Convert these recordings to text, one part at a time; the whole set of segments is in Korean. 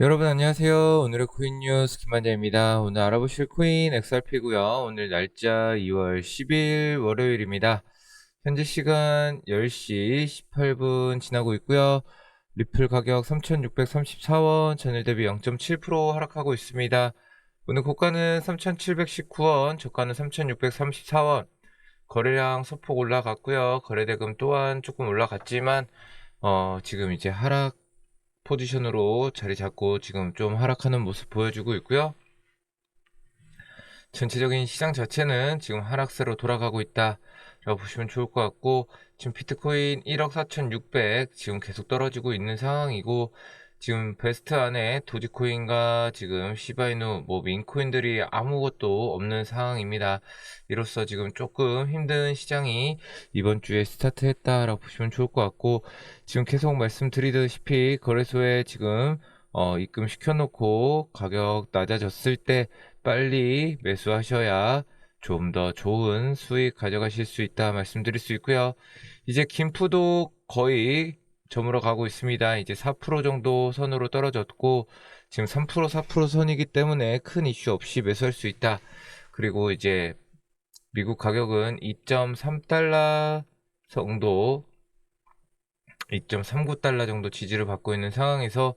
여러분 안녕하세요. 오늘의 코인 뉴스 김만자입니다. 오늘 알아보실 코인 XRP고요. 오늘 날짜 2월 10일 월요일입니다. 현재 시간 10시 18분 지나고 있고요. 리플 가격 3,634원, 전일 대비 0.7% 하락하고 있습니다. 오늘 고가는 3,719원, 저가는 3,634원. 거래량 소폭 올라갔고요. 거래대금 또한 조금 올라갔지만 어, 지금 이제 하락 포지션으로 자리 잡고 지금 좀 하락하는 모습 보여주고 있고요. 전체적인 시장 자체는 지금 하락세로 돌아가고 있다라고 보시면 좋을 것 같고 지금 비트코인 1억 4,600 지금 계속 떨어지고 있는 상황이고 지금 베스트 안에 도지코인과 지금 시바이누 뭐 민코인들이 아무것도 없는 상황입니다. 이로써 지금 조금 힘든 시장이 이번 주에 스타트했다라고 보시면 좋을 것 같고 지금 계속 말씀드리다시피 거래소에 지금 어, 입금 시켜놓고 가격 낮아졌을 때 빨리 매수하셔야 좀 더 좋은 수익 가져가실 수 있다 말씀드릴 수 있고요. 이제 김푸도 거의 저물어 가고 있습니다. 이제 4% 정도 선으로 떨어졌고 지금 3% 4% 선이기 때문에 큰 이슈 없이 매수할 수 있다. 그리고 이제 미국 가격은 2.3달러 정도 2.39달러 정도 지지를 받고 있는 상황에서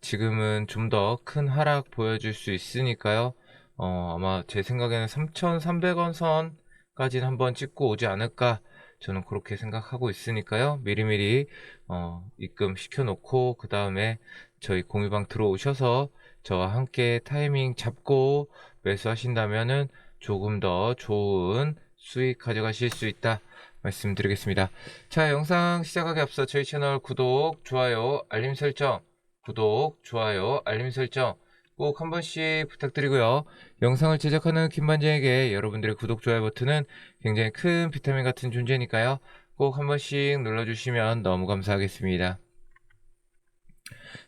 지금은 좀 더 큰 하락 보여줄 수 있으니까요. 어, 아마 제 생각에는 3,300원 선까지는 한번 찍고 오지 않을까 저는 그렇게 생각하고 있으니까요. 미리미리 어, 입금 시켜놓고 그 다음에 저희 공유방 들어오셔서 저와 함께 타이밍 잡고 매수하신다면은 조금 더 좋은 수익 가져가실 수 있다 말씀드리겠습니다. 자, 영상 시작하기 앞서 저희 채널 구독, 좋아요, 알림 설정, 구독, 좋아요, 알림 설정 꼭 한 번씩 부탁드리고요. 영상을 제작하는 김반장에게 여러분들의 구독, 좋아요 버튼은 굉장히 큰 비타민 같은 존재니까요. 꼭 한 번씩 눌러주시면 너무 감사하겠습니다.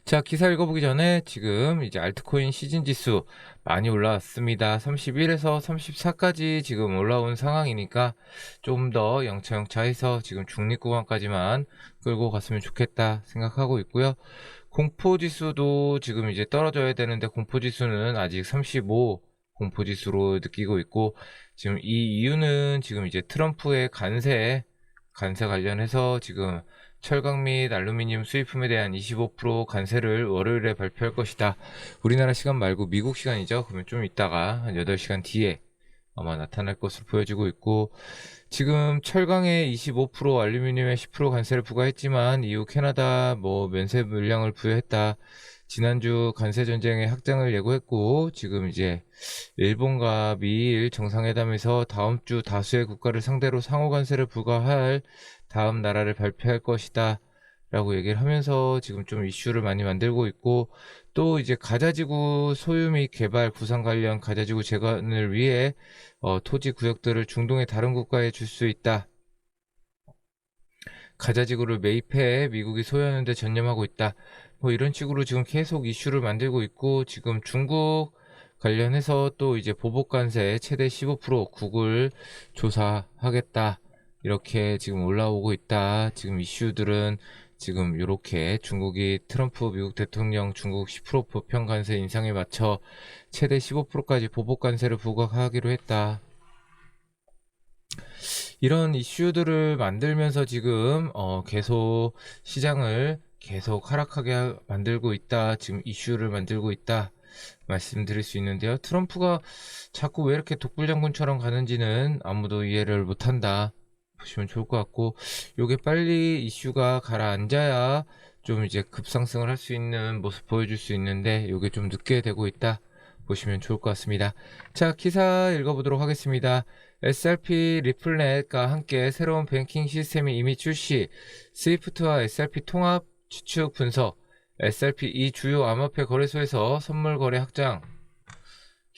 자, 기사 읽어보기 전에 지금 이제 알트코인 시즌 지수 많이 올라왔습니다. 31에서 34까지 지금 올라온 상황이니까 좀 더 영차영차해서 지금 중립 구간까지만 끌고 갔으면 좋겠다 생각하고 있고요. 공포지수도 지금 이제 떨어져야 되는데 공포지수는 아직 35 공포지수로 느끼고 있고 지금 이 이유는 지금 이제 트럼프의 관세 관세 관련해서 지금 철강 및 알루미늄 수입품에 대한 25% 관세를 월요일에 발표할 것이다. 우리나라 시간 말고 미국 시간이죠. 그러면 좀 이따가 한 8시간 뒤에 아마 나타날 것으로 보여지고 있고 지금 철강에 25% 알루미늄에 10% 관세를 부과했지만 이후 캐나다 뭐 면세 물량을 부여했다. 지난주 관세 전쟁의 확장을 예고했고 지금 이제 일본과 미일 정상회담에서 다음 주 다수의 국가를 상대로 상호 관세를 부과할 다음 나라를 발표할 것이다. 라고 얘기를 하면서 지금 좀 이슈를 많이 만들고 있고 또 이제 가자지구 소유 및 개발 구상 관련 가자지구 재건을 위해 어, 토지 구역들을 중동의 다른 국가에 줄 수 있다. 가자지구를 매입해 미국이 소유하는 데 전념하고 있다. 뭐 이런 식으로 지금 계속 이슈를 만들고 있고 지금 중국 관련해서 또 이제 보복 관세 최대 15% 구글 조사하겠다. 이렇게 지금 올라오고 있다. 지금 이슈들은 지금 이렇게 중국이 트럼프 미국 대통령 중국 10% 보편 관세 인상에 맞춰 최대 15%까지 보복 관세를 부과하기로 했다. 이런 이슈들을 만들면서 지금 어 계속 시장을 계속 하락하게 만들고 있다. 지금 이슈를 만들고 있다. 말씀드릴 수 있는데요. 트럼프가 자꾸 왜 이렇게 독불장군처럼 가는지는 아무도 이해를 못한다. 보시면 좋을 것 같고 요게 빨리 이슈가 가라앉아야 좀 이제 급상승을 할 수 있는 모습 보여줄 수 있는데 요게 좀 늦게 되고 있다 보시면 좋을 것 같습니다. 자 기사 읽어보도록 하겠습니다. SRP 리플넷과 함께 새로운 뱅킹 시스템이 이미 출시. 스위프트와 SRP 통합 추측 분석. SRP 이 주요 암호화폐 거래소에서 선물 거래 확장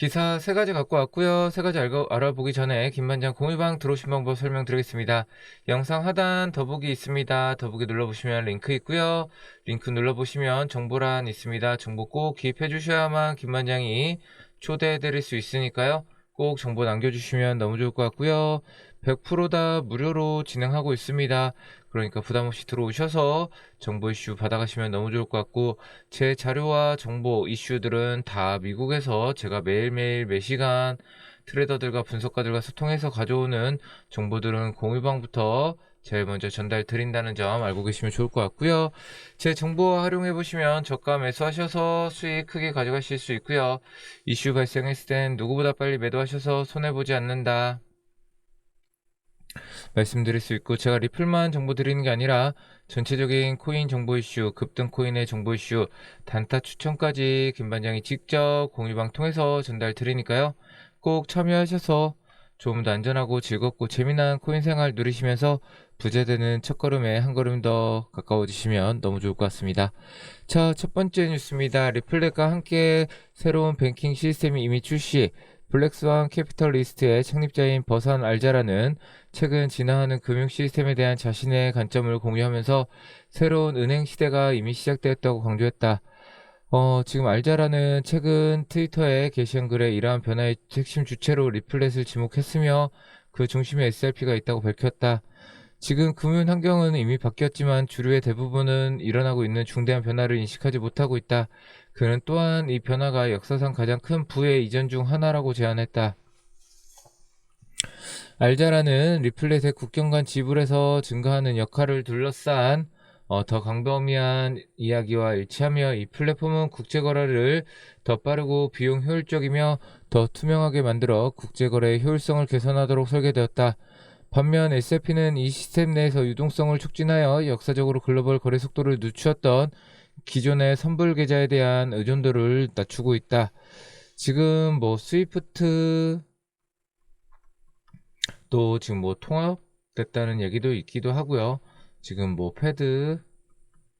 기사 세 가지 갖고 왔고요. 세 가지 알고, 알아보기 전에 김반장 공유방 들어오신 방법 설명드리겠습니다. 영상 하단 더보기 있습니다. 더보기 눌러보시면 링크 있고요. 링크 눌러보시면 정보란 있습니다. 정보 꼭 기입해 주셔야만 김반장이 초대해 드릴 수 있으니까요. 꼭 정보 남겨주시면 너무 좋을 것 같고요. 100%다 무료로 진행하고 있습니다. 그러니까 부담 없이 들어오셔서 정보 이슈 받아가시면 너무 좋을 것 같고 제 자료와 정보 이슈들은 다 미국에서 제가 매일매일 매시간 트레이더들과 분석가들과 소통해서 가져오는 정보들은 공유방부터 제일 먼저 전달 드린다는 점 알고 계시면 좋을 것 같고요. 제 정보 활용해 보시면 저가 매수하셔서 수익 크게 가져가실 수 있고요. 이슈 발생했을 땐 누구보다 빨리 매도하셔서 손해 보지 않는다. 말씀드릴 수 있고 제가 리플만 정보 드리는 게 아니라 전체적인 코인 정보 이슈, 급등 코인의 정보 이슈, 단타 추천까지 김 반장이 직접 공유방 통해서 전달 드리니까요. 꼭 참여하셔서 좀더 안전하고 즐겁고 재미난 코인 생활 누리시면서 부자되는 첫걸음에 한 걸음 더 가까워지시면 너무 좋을 것 같습니다. 자, 첫 번째 뉴스입니다. 리플렛과 함께 새로운 뱅킹 시스템이 이미 출시. 블랙스완 캐피털리스트의 창립자인 버산 알자라는 최근 진화하는 금융 시스템에 대한 자신의 관점을 공유하면서 새로운 은행 시대가 이미 시작되었다고 강조했다. 어, 지금 알자라는 최근 트위터에 게시한 글에 이러한 변화의 핵심 주체로 리플렛을 지목했으며 그 중심에 SRP가 있다고 밝혔다. 지금 금융 환경은 이미 바뀌었지만 주류의 대부분은 일어나고 있는 중대한 변화를 인식하지 못하고 있다. 그는 또한 이 변화가 역사상 가장 큰 부의 이전 중 하나라고 제안했다. 알자라는 리플렛의 국경 간 지불에서 증가하는 역할을 둘러싼 어, 더 광범위한 이야기와 일치하며 이 플랫폼은 국제 거래를 더 빠르고 비용 효율적이며 더 투명하게 만들어 국제 거래의 효율성을 개선하도록 설계되었다. 반면 SFP는 이 시스템 내에서 유동성을 촉진하여 역사적으로 글로벌 거래 속도를 늦추었던 기존의 선불 계좌에 대한 의존도를 낮추고 있다. 지금 뭐 스위프트 또 지금 뭐 통합됐다는 얘기도 있기도 하고요. 지금 뭐 패드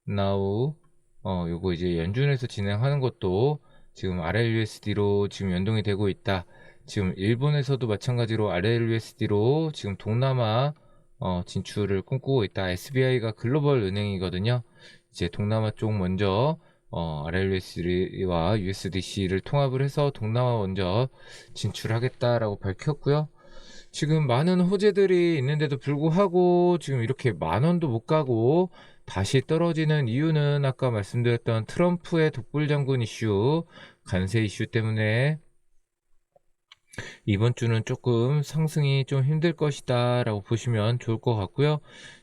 나우 어 요거 이제 연준에서 진행하는 것도 지금 RLUSD로 지금 연동이 되고 있다. 지금 일본에서도 마찬가지로 RLUSD로 지금 동남아 어, 진출을 꿈꾸고 있다. SBI가 글로벌 은행이거든요. 이제 동남아 쪽 먼저 어, RLUSD와 USDC를 통합을 해서 동남아 먼저 진출하겠다라고 밝혔고요. 지금 많은 호재들이 있는데도 불구하고 지금 이렇게 만 원도 못 가고 다시 떨어지는 이유는 아까 말씀드렸던 트럼프의 독불 장군 이슈, 관세 이슈 때문에 이번 주는 조금 상승이 좀 힘들 것이다 라고 보시면 좋을 것 같고요.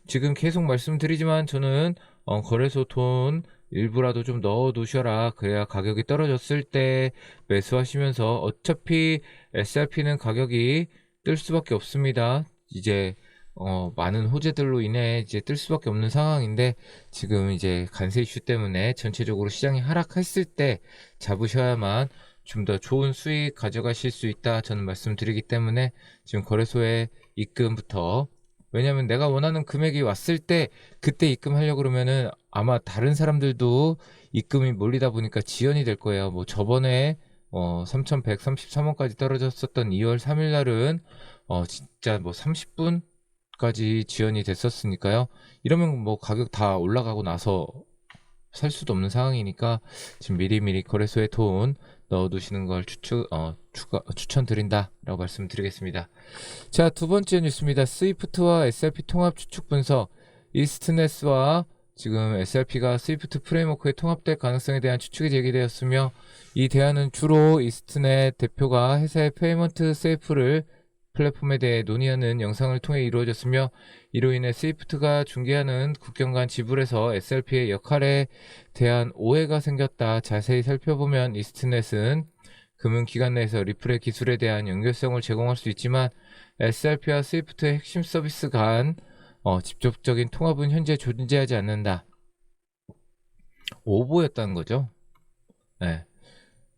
지금 계속 말씀드리지만 저는 어, 거래소 돈 일부라도 좀 넣어 두셔라. 그래야 가격이 떨어졌을 때 매수하시면서 어차피 SRP는 가격이 뜰 수밖에 없습니다. 이제 어, 많은 호재들로 인해 이제 뜰 수밖에 없는 상황인데 지금 이제 관세 이슈 때문에 전체적으로 시장이 하락했을 때 잡으셔야만 좀 더 좋은 수익 가져가실 수 있다 저는 말씀드리기 때문에 지금 거래소에 입금부터 왜냐면 내가 원하는 금액이 왔을 때 그때 입금하려고 그러면은 아마 다른 사람들도 입금이 몰리다 보니까 지연이 될 거예요. 뭐 저번에 어 3,133원까지 떨어졌었던 2월 3일 날은 어 진짜 뭐 30분 까지 지연이 됐었으니까요. 이러면 뭐 가격 다 올라가고 나서 살 수도 없는 상황이니까 지금 미리미리 거래소에 돈 넣어두시는 걸 추천, 어, 추가, 추천드린다라고 말씀드리겠습니다. 자, 두 번째 뉴스입니다. 스위프트와 SRP 통합 추측 분석. 이스트넷과 지금 SRP가 스위프트 프레임워크에 통합될 가능성에 대한 추측이 제기되었으며 이 대안은 주로 이스트넷 대표가 회사의 페이먼트 세이프를 플랫폼에 대해 논의하는 영상을 통해 이루어졌으며 이로 인해 스위프트가 중개하는 국경 간 지불에서 SRP의 역할에 대한 오해가 생겼다. 자세히 살펴보면 이스트넷은 금융기관 내에서 리플의 기술에 대한 연결성을 제공할 수 있지만 SRP와 스위프트의 핵심 서비스 간 어, 직접적인 통합은 현재 존재하지 않는다. 오보였다는 거죠. 네.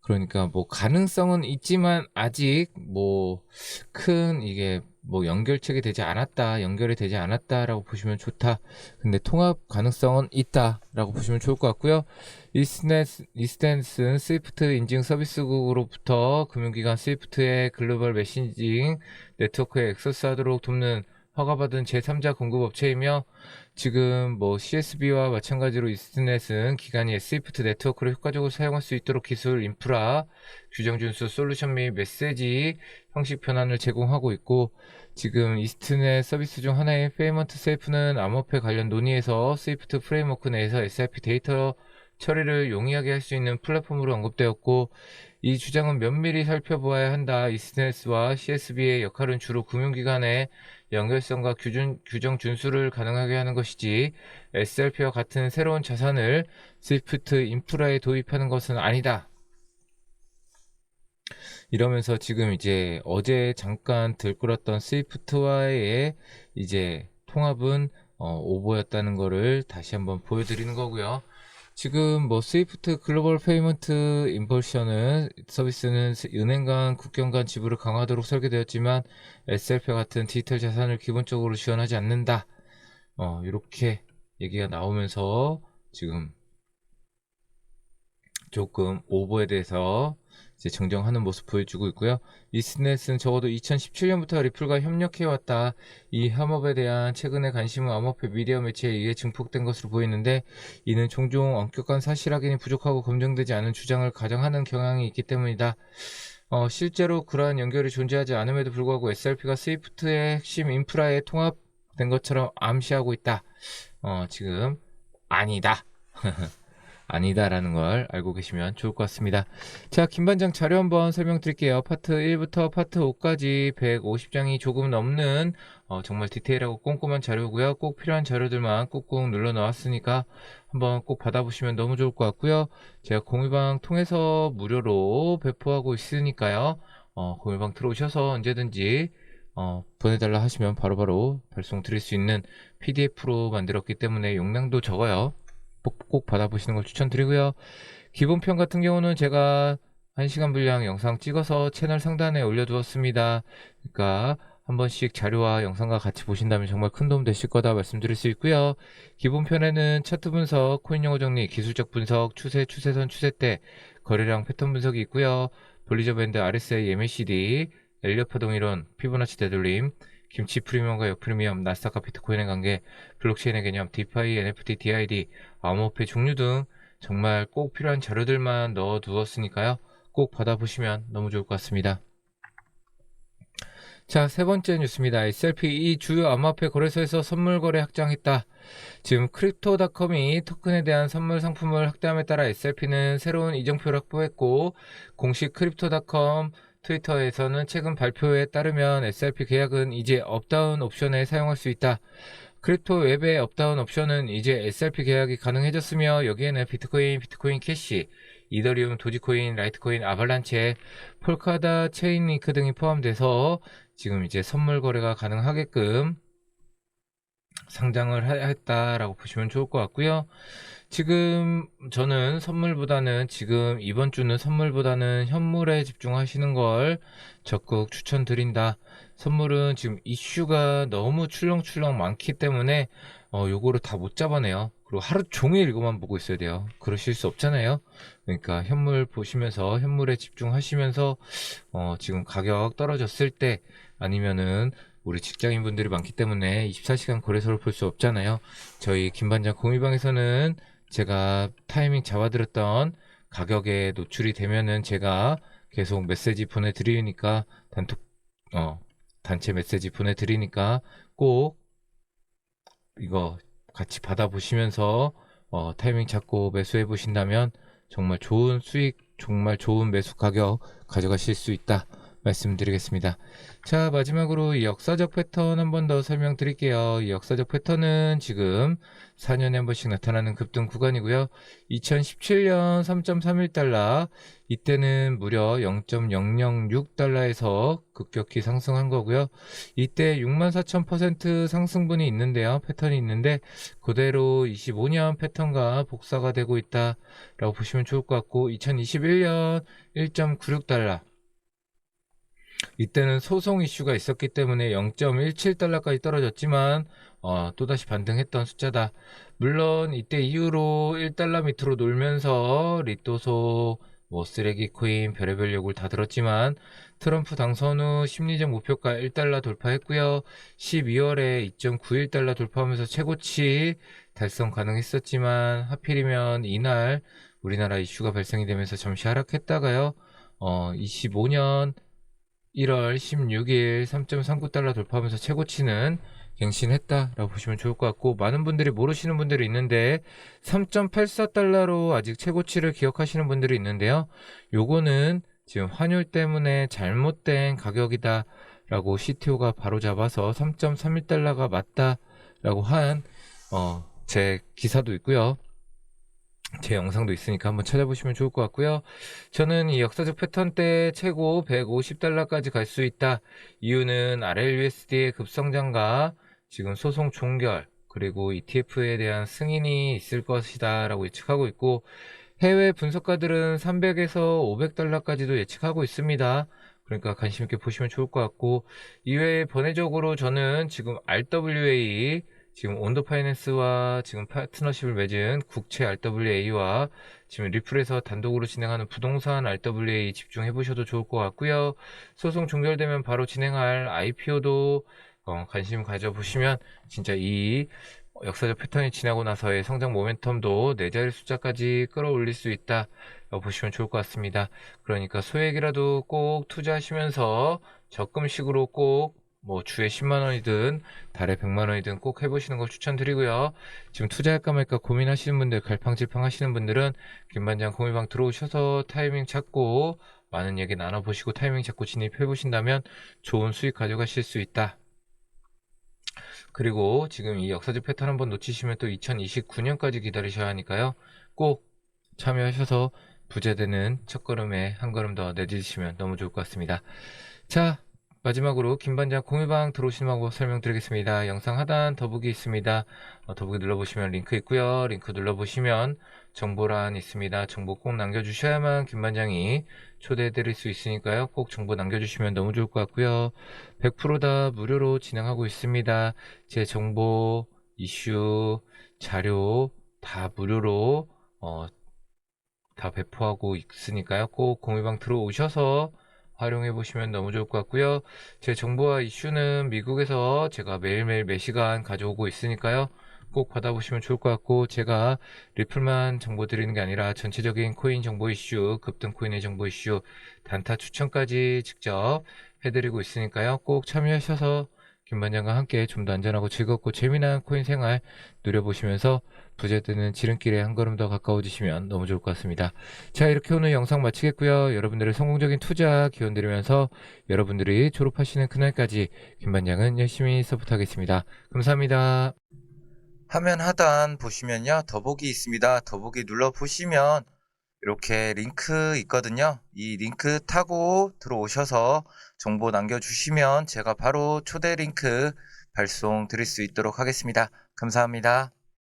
그러니까 뭐 가능성은 있지만 아직 뭐 큰 이게 뭐 연결책이 되지 않았다, 연결이 되지 않았다라고 보시면 좋다. 근데 통합 가능성은 있다라고 보시면 좋을 것 같고요. 이스탠스, 이스탠스는 스위프트 인증 서비스국으로부터 금융기관 스위프트의 글로벌 메신징 네트워크에 액세스하도록 돕는 허가받은 제3자 공급업체이며 지금 뭐 CSB와 마찬가지로 이스트넷은 기간이 스위프트 네트워크를 효과적으로 사용할 수 있도록 기술, 인프라, 규정 준수, 솔루션 및 메시지 형식 변환을 제공하고 있고 지금 이스트넷 서비스 중 하나인 페이먼트 셀프는 암호폐 관련 논의에서 스위프트 프레임워크 내에서 SIP 데이터 처리를 용이하게 할 수 있는 플랫폼으로 언급되었고 이 주장은 면밀히 살펴보아야 한다. 이스트넷과 CSB의 역할은 주로 금융기관의 연결성과 규준, 규정 준수를 가능하게 하는 것이지 SLP와 같은 새로운 자산을 스위프트 인프라에 도입하는 것은 아니다. 이러면서 지금 이제 어제 잠깐 들끓었던 스위프트와의 이제 통합은 어, 오보였다는 거를 다시 한번 보여드리는 거고요. 지금 뭐 스위프트 글로벌 페이먼트 인버션은 서비스는 은행 간 국경 간 지불을 강화하도록 설계되었지만 SLP 같은 디지털 자산을 기본적으로 지원하지 않는다. 어, 이렇게 얘기가 나오면서 지금 조금 오보에 대해서 이제 정정하는 모습 보여주고 있고요. 이스넷은 적어도 2017년부터 리플과 협력해왔다. 이 협업에 대한 최근의 관심은 암호폐 미디어 매체에 의해 증폭된 것으로 보이는데 이는 종종 엄격한 사실 확인이 부족하고 검증되지 않은 주장을 가정하는 경향이 있기 때문이다. 어, 실제로 그러한 연결이 존재하지 않음에도 불구하고 SRP가 스위프트의 핵심 인프라에 통합된 것처럼 암시하고 있다. 어, 지금 아니다. 아니다라는 걸 알고 계시면 좋을 것 같습니다. 자, 김반장 자료 한번 설명드릴게요. 파트 1부터 파트 5까지 150장이 조금 넘는 어, 정말 디테일하고 꼼꼼한 자료고요. 꼭 필요한 자료들만 꾹꾹 눌러 넣었으니까 한번 꼭 받아보시면 너무 좋을 것 같고요. 제가 공유방 통해서 무료로 배포하고 있으니까요. 어, 공유방 들어오셔서 언제든지 어, 보내달라 하시면 바로바로 발송 드릴 수 있는 PDF로 만들었기 때문에 용량도 적어요. 꼭, 꼭 받아보시는 걸 추천드리고요. 기본편 같은 경우는 제가 1시간 분량 영상 찍어서 채널 상단에 올려두었습니다. 그러니까 한 번씩 자료와 영상과 같이 보신다면 정말 큰 도움 되실 거다 말씀드릴 수 있고요. 기본편에는 차트 분석, 코인 용어 정리, 기술적 분석, 추세, 추세선, 추세대, 거래량 패턴 분석이 있고요. 볼리저 밴드, RSI, MACD, 엘리어트 파동 이론, 피보나치 되돌림, 김치 프리미엄과 역프리미엄, 나스닥과 비트코인의 관계, 블록체인의 개념, 디파이, NFT, DID, 암호화폐 종류 등 정말 꼭 필요한 자료들만 넣어 두었으니까요. 꼭 받아보시면 너무 좋을 것 같습니다. 자, 세 번째 뉴스입니다. SLP 이 주요 암호화폐 거래소에서 선물 거래 확장했다. 지금 크립토닷컴이 토큰에 대한 선물 상품을 확대함에 따라 SLP는 새로운 이정표를 확보했고 공식 크립토닷컴 트위터에서는 최근 발표에 따르면 SRP 계약은 이제 업다운 옵션에 사용할 수 있다. 크립토 웹의 업다운 옵션은 이제 SRP 계약이 가능해졌으며 여기에는 비트코인, 비트코인 캐시, 이더리움, 도지코인, 라이트코인, 아발란체, 폴카다, 체인링크 등이 포함돼서 지금 이제 선물 거래가 가능하게끔 상장을 하- 했다라고 보시면 좋을 것 같고요. 지금 저는 선물보다는 지금 이번 주는 선물보다는 현물에 집중하시는 걸 적극 추천드린다. 선물은 지금 이슈가 너무 출렁출렁 많기 때문에 어, 요거를 다 못 잡아내요. 그리고 하루 종일 이거만 보고 있어야 돼요. 그러실 수 없잖아요. 그러니까 현물 보시면서 현물에 집중하시면서 어, 지금 가격 떨어졌을 때 아니면은 우리 직장인 분들이 많기 때문에 24시간 거래소를 볼 수 없잖아요. 저희 김반장 공유방에서는 제가 타이밍 잡아드렸던 가격에 노출이 되면은 제가 계속 메시지 보내드리니까 단톡 어 단체 메시지 보내드리니까 꼭 이거 같이 받아보시면서 어, 타이밍 잡고 매수해 보신다면 정말 좋은 수익, 정말 좋은 매수 가격 가져가실 수 있다 말씀드리겠습니다. 자, 마지막으로 이 역사적 패턴 한 번 더 설명드릴게요. 이 역사적 패턴은 지금 4년에 한 번씩 나타나는 급등 구간이고요. 2017년 3.31달러, 이때는 무려 0.006달러에서 급격히 상승한 거고요. 이때 64,000% 상승분이 있는데요. 패턴이 있는데 그대로 25년 패턴과 복사가 되고 있다라고 보시면 좋을 것 같고 2021년 1.96달러 이때는 소송 이슈가 있었기 때문에 0.17달러까지 떨어졌지만 어, 또다시 반등했던 숫자다. 물론 이때 이후로 1달러 밑으로 놀면서 리또소 뭐 쓰레기 코인 별의별 욕을 다 들었지만 트럼프 당선 후 심리적 목표가 1달러 돌파했고요. 12월에 2.91달러 돌파하면서 최고치 달성 가능했었지만 하필이면 이날 우리나라 이슈가 발생이 되면서 잠시 하락했다가요. 어, 25년 1월 16일 3.39달러 돌파하면서 최고치는 갱신했다라고 보시면 좋을 것 같고 많은 분들이 모르시는 분들이 있는데 3.84달러로 아직 최고치를 기억하시는 분들이 있는데요. 요거는 지금 환율 때문에 잘못된 가격이다 라고 CTO가 바로 잡아서 3.31달러가 맞다 라고 한 어, 제 기사도 있고요. 제 영상도 있으니까 한번 찾아보시면 좋을 것 같고요. 저는 이 역사적 패턴 때 최고 150달러까지 갈 수 있다. 이유는 RLUSD의 급성장과 지금 소송 종결 그리고 ETF에 대한 승인이 있을 것이다 라고 예측하고 있고 해외 분석가들은 300에서 500달러까지도 예측하고 있습니다. 그러니까 관심 있게 보시면 좋을 것 같고 이외에 번외적으로 저는 지금 RWA 지금 온도 파이낸스와 지금 파트너십을 맺은 국채 RWA와 지금 리플에서 단독으로 진행하는 부동산 RWA 집중해 보셔도 좋을 것 같고요. 소송 종결되면 바로 진행할 IPO도 어, 관심 가져보시면 진짜 이 역사적 패턴이 지나고 나서의 성장 모멘텀도 네 자리 숫자까지 끌어올릴 수 있다 보시면 좋을 것 같습니다. 그러니까 소액이라도 꼭 투자하시면서 적금식으로 꼭 뭐 주에 10만 원이든 달에 100만 원이든 꼭 해보시는 걸 추천드리고요. 지금 투자할까 말까 고민하시는 분들, 갈팡질팡 하시는 분들은 김반장 공유방 들어오셔서 타이밍 찾고 많은 얘기 나눠보시고 타이밍 잡고 진입해 보신다면 좋은 수익 가져가실 수 있다. 그리고 지금 이 역사적 패턴 한번 놓치시면 또 2029년까지 기다리셔야 하니까요. 꼭 참여하셔서 부재되는 첫걸음에 한 걸음 더 내딛으시면 너무 좋을 것 같습니다. 자, 마지막으로 김반장 공유방 들어오시면 설명드리겠습니다. 영상 하단 더보기 있습니다. 어, 더보기 눌러보시면 링크 있고요. 링크 눌러보시면 정보란 있습니다. 정보 꼭 남겨주셔야만 김반장이 초대해드릴 수 있으니까요. 꼭 정보 남겨주시면 너무 좋을 것 같고요. 100%다 무료로 진행하고 있습니다. 제 정보, 이슈, 자료 다 무료로 어, 다 배포하고 있으니까요. 꼭 공유방 들어오셔서 활용해 보시면 너무 좋을 것 같고요. 제 정보와 이슈는 미국에서 제가 매일매일 매시간 가져오고 있으니까요. 꼭 받아보시면 좋을 것 같고 제가 리플만 정보 드리는 게 아니라 전체적인 코인 정보 이슈, 급등 코인의 정보 이슈, 단타 추천까지 직접 해드리고 있으니까요. 꼭 참여하셔서 김반장과 함께 좀 더 안전하고 즐겁고 재미난 코인 생활 누려보시면서 부재되는 지름길에 한 걸음 더 가까워지시면 너무 좋을 것 같습니다. 자 이렇게 오늘 영상 마치겠고요. 여러분들의 성공적인 투자 기원 드리면서 여러분들이 졸업하시는 그날까지 김반장은 열심히 서포트하겠습니다. 감사합니다. 화면 하단 보시면요. 더보기 있습니다. 더보기 눌러 보시면 이렇게 링크 있거든요. 이 링크 타고 들어오셔서 정보 남겨주시면 제가 바로 초대 링크 발송 드릴 수 있도록 하겠습니다. 감사합니다.